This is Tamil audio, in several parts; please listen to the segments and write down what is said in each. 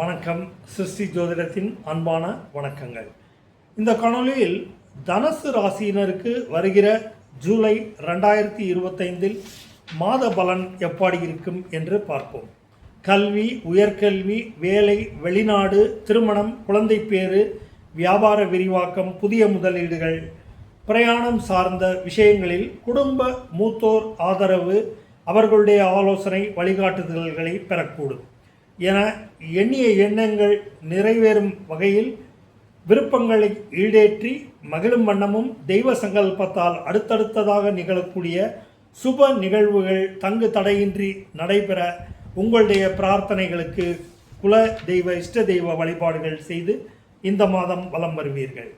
வணக்கம். சிருஷ்டி ஜோதிடத்தின் அன்பான வணக்கங்கள். இந்த காணொளியில் தனசு ராசியினருக்கு வருகிற ஜூலை ரெண்டாயிரத்தி இருபத்தைந்தில் மாத பலன் எப்படி இருக்கும் என்று பார்ப்போம். கல்வி உயர்கல்வி வேலை வெளிநாடு திருமணம் குழந்தை பேறு வியாபார விரிவாக்கம் புதிய முதலீடுகள் பிரயாணம் சார்ந்த விஷயங்களில் குடும்ப மூத்தோர் ஆதரவு அவர்களுடைய ஆலோசனை வழிகாட்டுதல்களை பெறக்கூடும். என எண்ணிய எண்ணங்கள் நிறைவேறும் வகையில் விருப்பங்களை ஈடேற்றி மகிழும் வண்ணமும் தெய்வ சங்கல்பத்தால் அடுத்தடுத்ததாக நிகழக்கூடிய சுப நிகழ்வுகள் தங்கு தடையின்றி நடைபெற உங்களுடைய பிரார்த்தனைகளுக்கு குல தெய்வ இஷ்ட தெய்வ வழிபாடுகள் செய்து இந்த மாதம் வலம் வருவீர்கள்.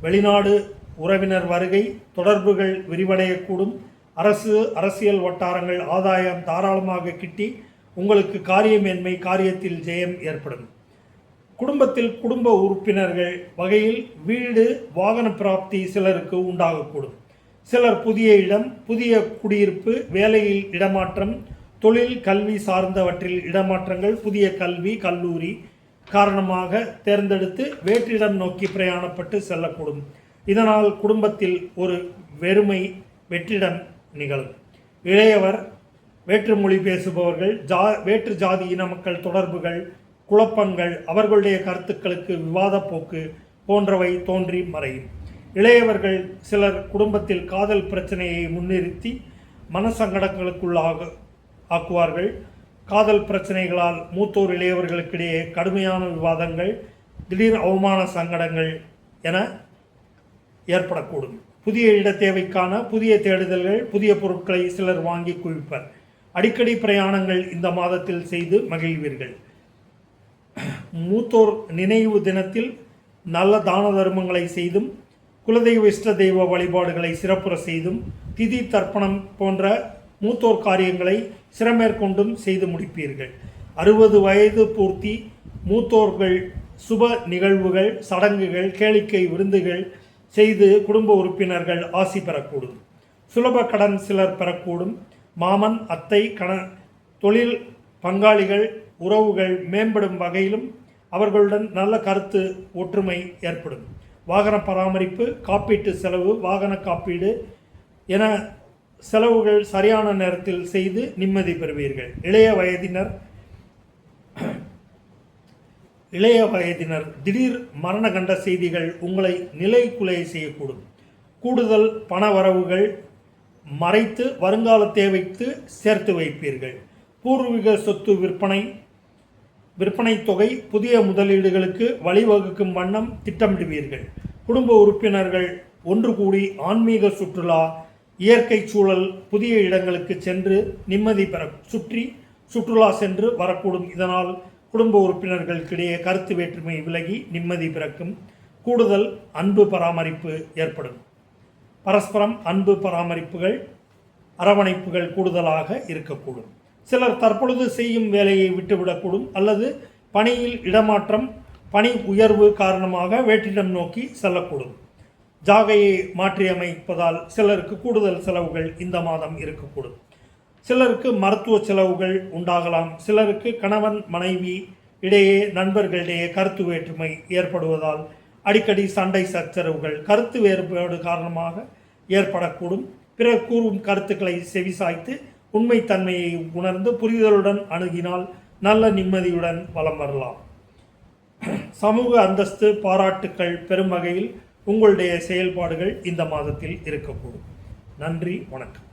வெளிநாடு உறவினர் வருகை தொடர்புகள் விரிவடையக்கூடும். அரசு அரசியல் வட்டாரங்கள் ஆதாயம் தாராளமாக கிட்டி உங்களுக்கு காரியமேன்மை காரியத்தில் ஜெயம் ஏற்படும். குடும்பத்தில் குடும்ப உறுப்பினர்கள் வகையில் வீடு வாகன பிராப்தி சிலருக்கு உண்டாகக்கூடும். சிலர் புதிய இடம் புதிய குடியிருப்பு வேலையில் இடமாற்றம் தொழில் கல்வி சார்ந்தவற்றில் இடமாற்றங்கள் புதிய கல்வி கல்லூரி காரணமாக தேர்ந்தெடுத்து வேற்றிடம் நோக்கி பிரயாணப்பட்டு செல்லக்கூடும். இதனால் குடும்பத்தில் ஒரு வெறுமை வெற்றிடம் நிகழும். இளையவர் வேற்று மொழி பேசுபவர்கள் ஜா வேற்று ஜாதி இன மக்கள் தொடர்புகள் குழப்பங்கள் அவர்களுடைய கருத்துக்களுக்கு விவாத போக்கு போன்றவை தோன்றி மறையும். இளையவர்கள் சிலர் குடும்பத்தில் காதல் பிரச்சனையை முன்னிறுத்தி மனசங்கடங்களுக்குள்ளாக ஆக்குவார்கள். காதல் பிரச்சனைகளால் மூத்தோர் இளையவர்களுக்கிடையே கடுமையான விவாதங்கள் திடீர் அவமான சங்கடங்கள் என ஏற்படக்கூடும். புதிய இட தேவைக்கான புதிய தேடுதல்கள் புதிய பொருட்களை சிலர் வாங்கி குவிப்பர். அடிக்கடி பிரயாணங்கள் இந்த மாதத்தில் செய்து மகிழ்வீர்கள். மூத்தோர் நினைவு தினத்தில் நல்ல தான தர்மங்களை செய்தும் குலதெய்வ இஷ்ட தெய்வ வழிபாடுகளை சிறப்புற செய்தும் திதி தர்ப்பணம் போன்ற மூத்தோர் காரியங்களை சிறமேற்கொண்டும் செய்து முடிப்பீர்கள். அறுபது வயது பூர்த்தி மூத்தோர்கள் சுப நிகழ்வுகள் சடங்குகள் கேளிக்கை விருந்துகள் செய்து குடும்ப உறுப்பினர்கள் ஆசி பெறக்கூடும். சுலப கடன் சிலர் பெறக்கூடும். மாமன் அத்தை கண தொழில் பங்காளிகள் உறவுகள் மேம்படும் வகையிலும் அவர்களுடன் நல்ல கருத்து ஒற்றுமை ஏற்படும். வாகன பராமரிப்பு காப்பீட்டு செலவு வாகன காப்பீடு என செலவுகள் சரியான நேரத்தில் செய்து நிம்மதி பெறுவீர்கள். இளைய வயதினர் இளைய வயதினர் திடீர் மரண கண்ட செய்திகள் உங்களை நிலை குலைய செய்யக்கூடும். கூடுதல் பண வரவுகள் மறைத்து வருங்கால தேவைக்கு சேர்த்து வைப்பீர்கள். பூர்வீக சொத்து விற்பனை விற்பனை தொகை புதிய முதலீடுகளுக்கு வழிவகுக்கும் வண்ணம் திட்டமிடுவீர்கள். குடும்ப உறுப்பினர்கள் ஒன்று கூடி ஆன்மீக சுற்றுலா இயற்கை சூழல் புதிய இடங்களுக்கு சென்று நிம்மதி பெற சுற்றி சுற்றுலா சென்று வரக்கூடும். இதனால் குடும்ப உறுப்பினர்களுக்கிடையே கருத்து வேற்றுமை விலகி நிம்மதி பிறக்கும். கூடுதல் அன்பு பராமரிப்பு ஏற்படும். பரஸ்பரம் அன்பு பராமரிப்புகள் அரவணைப்புகள் கூடுதலாக இருக்கக்கூடும். சிலர் தற்பொழுது செய்யும் வேலையை விட்டுவிடக்கூடும் அல்லது பணியில் இடமாற்றம் பணி உயர்வு காரணமாக வேற்றிடம் நோக்கி செல்லக்கூடும். ஜாகையை மாற்றியமைப்பதால் சிலருக்கு கூடுதல் செலவுகள் இந்த மாதம் இருக்கக்கூடும். சிலருக்கு மருத்துவ செலவுகள் உண்டாகலாம். சிலருக்கு கணவன் மனைவி இடையே நண்பர்களிடையே கருத்து வேற்றுமை ஏற்படுவதால் அடிக்கடி சண்டை சச்சரவுகள் கருத்து வேறுபாடு காரணமாக ஏற்படக்கூடும். பிறர் கூறும் கருத்துக்களை செவிசாய்த்து உண்மைத்தன்மையை உணர்ந்து புரிதலுடன் அணுகினால் நல்ல நிம்மதியுடன் வலம் வரலாம். சமூக அந்தஸ்து பாராட்டுக்கள் பெறும் வகையில் உங்களுடைய செயல்பாடுகள் இந்த மாதத்தில் இருக்கக்கூடும். நன்றி வணக்கம்.